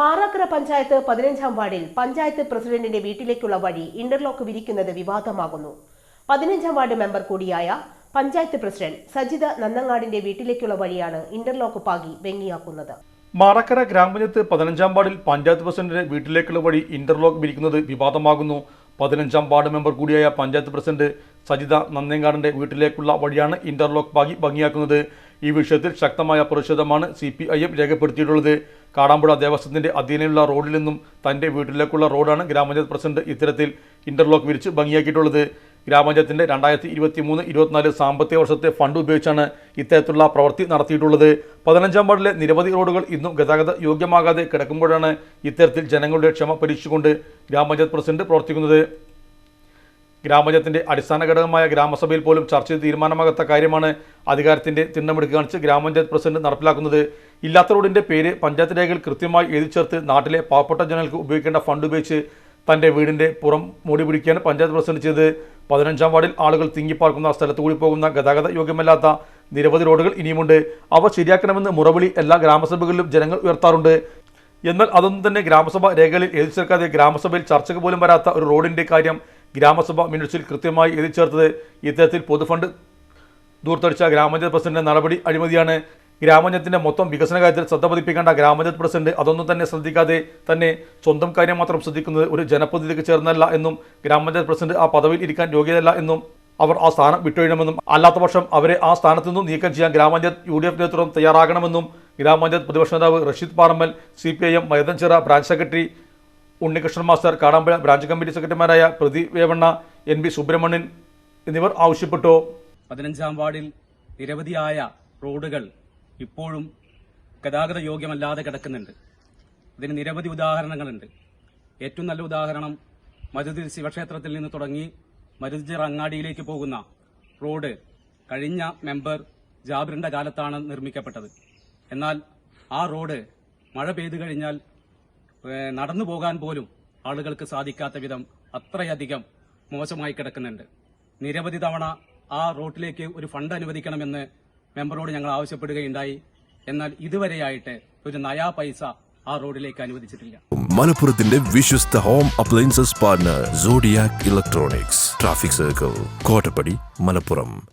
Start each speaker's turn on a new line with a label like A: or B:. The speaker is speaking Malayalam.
A: മാറാക്കര പഞ്ചായത്ത് പതിനഞ്ചാം വാർഡിൽ പഞ്ചായത്ത് പ്രസിഡന്റിന്റെ വീട്ടിലേക്കുള്ള വഴി ഇന്റർലോക്ക് വിരിക്കുന്നത് വിവാദമാകുന്നു. പതിനഞ്ചാം വാർഡ് മെമ്പർ കൂടിയായ പഞ്ചായത്ത് പ്രസിഡന്റ് സജിത നന്നങ്ങാടിന്റെ വീട്ടിലേക്കുള്ള വഴിയാണ് ഇന്റർലോക്ക് പാകി വെങ്ങിയാക്കുന്നത്
B: മാറക്കര ഗ്രാമപഞ്ചായത്ത് പതിനഞ്ചാം വാർഡിൽ പഞ്ചായത്ത് പ്രസിഡന്റിന്റെ വീട്ടിലേക്കുള്ള വഴി ഇന്റർലോക്ക് വിരിക്കുന്നത് വിവാദമാകുന്നു. പതിനഞ്ചാം വാർഡ് മെമ്പർ കൂടിയായ പഞ്ചായത്ത് പ്രസിഡന്റ് സജിത നന്നേങ്കാടിന്റെ വീട്ടിലേക്കുള്ള വഴിയാണ് ഇന്റർലോക്ക് പാകി ഭംഗിയാക്കുന്നത്. ഈ വിഷയത്തിൽ ശക്തമായ പ്രതിഷേധമാണ് സി രേഖപ്പെടുത്തിയിട്ടുള്ളത്. കാടാമ്പുഴ ദേവസ്വത്തിന്റെ അധീനമുള്ള റോഡിൽ നിന്നും തന്റെ വീട്ടിലേക്കുള്ള റോഡാണ് ഗ്രാമപഞ്ചായത്ത് പ്രസിഡന്റ് ഇത്തരത്തിൽ ഇന്റർലോക്ക് വിരിച്ച് ഭംഗിയാക്കിയിട്ടുള്ളത്. ഗ്രാമപഞ്ചായത്തിന്റെ രണ്ടായിരത്തി ഇരുപത്തി മൂന്ന് ഇരുപത്തിനാല് സാമ്പത്തിക വർഷത്തെ ഫണ്ട് ഉപയോഗിച്ചാണ് ഇത്തരത്തിലുള്ള പ്രവൃത്തി നടത്തിയിട്ടുള്ളത്. പതിനഞ്ചാം വാർഡിലെ നിരവധി റോഡുകൾ ഇന്നും ഗതാഗത യോഗ്യമാകാതെ കിടക്കുമ്പോഴാണ് ഇത്തരത്തിൽ ജനങ്ങളുടെ ക്ഷമ പരീക്ഷിച്ചുകൊണ്ട് ഗ്രാമപഞ്ചായത്ത് പ്രസിഡന്റ് പ്രവർത്തിക്കുന്നത്. ഗ്രാമപഞ്ചായത്തിന്റെ അടിസ്ഥാന ഘടകമായ ഗ്രാമസഭയിൽ പോലും ചർച്ച ചെയ്ത് തീരുമാനമാകാത്ത കാര്യമാണ് അധികാരത്തിന്റെ തിണ്ണമെടുക്ക് കാണിച്ച് ഗ്രാമപഞ്ചായത്ത് പ്രസിഡന്റ് നടപ്പിലാക്കുന്നത്. ഇല്ലാത്ത റോഡിന്റെ പേര് പഞ്ചായത്ത് രേഖയിൽ കൃത്യമായി എഴുതി ചേർത്ത് നാട്ടിലെ പാവപ്പെട്ട ജനങ്ങൾക്ക് ഉപയോഗിക്കേണ്ട ഫണ്ട് ഉപയോഗിച്ച് തന്റെ വീടിന്റെ പുറം മൂടി പിടിക്കുകയാണ് പഞ്ചായത്ത് പ്രസിഡന്റ് ചെയ്ത് പതിനഞ്ചാം വാർഡിൽ ആളുകൾ തിങ്ങിപ്പാർക്കുന്ന സ്ഥലത്തു കൂടി പോകുന്ന ഗതാഗത യോഗ്യമല്ലാത്ത നിരവധി റോഡുകൾ ഇനിയുമുണ്ട്. അവ ശരിയാക്കണമെന്ന് മുറവിളി എല്ലാ ഗ്രാമസഭകളിലും ജനങ്ങൾ ഉയർത്താറുണ്ട്. എന്നാൽ അതൊന്നും തന്നെ ഗ്രാമസഭ രേഖകളിൽ എഴുതി ചേർക്കാതെ ഗ്രാമസഭയിൽ ചർച്ചയ്ക്ക് പോലും വരാത്ത ഒരു റോഡിന്റെ കാര്യം ഗ്രാമസഭ മിനിറ്റ്സിൽ കൃത്യമായി എഴുതി ചേർത്തത്. ഇത്തരത്തിൽ പൊതുഫണ്ട് ദൂർത്തടിച്ച ഗ്രാമപഞ്ചായത്ത് പ്രസിഡന്റിന്റെ നടപടി അഴിമതിയാണ്. ഗ്രാമപഞ്ചായത്തിന്റെ മൊത്തം വികസന കാര്യത്തിൽ ശ്രദ്ധ പതിപ്പിക്കേണ്ട ഗ്രാമപഞ്ചായത്ത് പ്രസിഡന്റ് അതൊന്നും തന്നെ ശ്രദ്ധിക്കാതെ തന്നെ സ്വന്തം കാര്യം മാത്രം ശ്രദ്ധിക്കുന്നത് ഒരു ജനപ്രതിനിധിക്ക് ചേർന്നല്ല എന്നും ഗ്രാമപഞ്ചായത്ത് പ്രസിഡന്റ് ആ പദവിയിൽ ഇരിക്കാൻ യോഗ്യതയല്ല എന്നും അവർ ആ സ്ഥാനം വിട്ടൊഴിയണമെന്നും അല്ലാത്ത പക്ഷം അവരെ ആ സ്ഥാനത്ത് നിന്നും നീക്കം ചെയ്യാൻ ഗ്രാമപഞ്ചായത്ത് യു ഡി എഫ് നേതൃത്വം തയ്യാറാകണമെന്നും ഗ്രാമപഞ്ചായത്ത് പ്രതിപക്ഷ നേതാവ് Rasheed Parammal C P I M Maithanchira branch secretary Unnikrishnan master Kadampuzha branch committee സെക്രട്ടറിമാരായ പ്രതി വേവണ്ണ എൻ ബി സുബ്രഹ്മണ്യൻ എന്നിവർ ആവശ്യപ്പെട്ടു.
C: പതിനഞ്ചാം വാർഡിൽ നിരവധിയായ റോഡുകൾ ഇപ്പോഴും ഗതാഗത യോഗ്യമല്ലാതെ കിടക്കുന്നുണ്ട്. ഇതിന് നിരവധി ഉദാഹരണങ്ങളുണ്ട്. ഏറ്റവും നല്ല ഉദാഹരണം മരുതി ശിവക്ഷേത്രത്തിൽ നിന്ന് തുടങ്ങി മരുതിച്ചിറ അങ്ങാടിയിലേക്ക് പോകുന്ന റോഡ് കഴിഞ്ഞ മെമ്പർ ജാബിറിന്റെ കാലത്താണ് നിർമ്മിക്കപ്പെട്ടത്. എന്നാൽ ആ റോഡ് മഴ പെയ്തു കഴിഞ്ഞാൽ നടന്നു പോകാൻ പോലും ആളുകൾക്ക് സാധിക്കാത്ത വിധം അത്രയധികം മോശമായി കിടക്കുന്നുണ്ട്. നിരവധി തവണ ആ റോട്ടിലേക്ക് ഒരു ഫണ്ട് അനുവദിക്കണമെന്ന് മെമ്പറോട് ഞങ്ങൾ ആവശ്യപ്പെടുകയുണ്ടായി. എന്നാൽ ഇതുവരെയായിട്ട് ഒരു നയാ പൈസ ആ റോഡിലേക്ക് അനുവദിച്ചിട്ടില്ല.
D: മലപ്പുറത്തിന്റെ വിശ്വസ്ത home appliances partner Zodiac electronics. Traffic circle Kottappadi Malappuram.